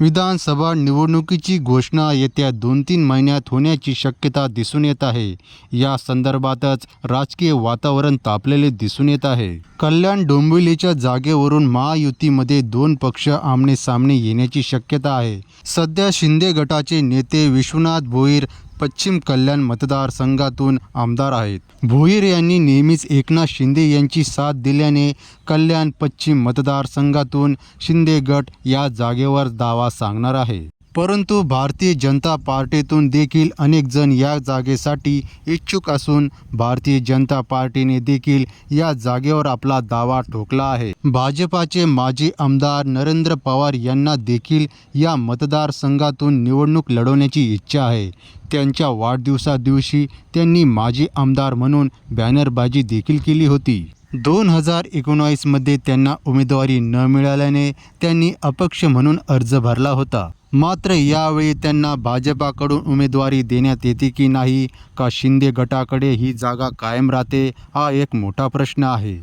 विधानसभा निवडणुकीची घोषणा येत्या दोन तीन महिन्यात होण्याची शक्यता दिसून येत आहे. या संदर्भातच राजकीय वातावरण तापलेले दिसून येत आहे. कल्याण डोंबिवलीच्या जागेवरून महायुतीमध्ये दोन पक्ष आमने सामने येण्याची शक्यता आहे. सध्या शिंदे गटाचे नेते विश्वनाथ भोईर पश्चिम कल्याण मतदारसंघातून आमदार आहेत. भोईर यांनी नेहमीच एकनाथ शिंदे यांची साथ दिल्याने कल्याण पश्चिम मतदारसंघातून शिंदे गट या जागेवर दावा सांगणार आहे. परंतु भारतीय जनता पार्टीतून देखील अनेक जण या जागेसाठी इच्छुक असून भारतीय जनता पार्टीने देखील या जागेवर आपला दावा ठोकला आहे. भाजपाचे माजी आमदार नरेंद्र पवार यांना देखील या मतदारसंघातून निवडणूक लढवण्याची इच्छा आहे. त्यांच्या वाढदिवसादिवशी त्यांनी माजी आमदार म्हणून बॅनरबाजी देखील केली होती. दोन हजार एकोणावीसमध्ये त्यांना उमेदवारी न मिळाल्याने त्यांनी अपक्ष म्हणून अर्ज भरला होता. मात्र यावेळी त्यांना भाजपाकडून उमेदवारी देण्यात येते की नाही का शिंदे गटाकडे ही जागा कायम राहते हा एक मोठा प्रश्न आहे.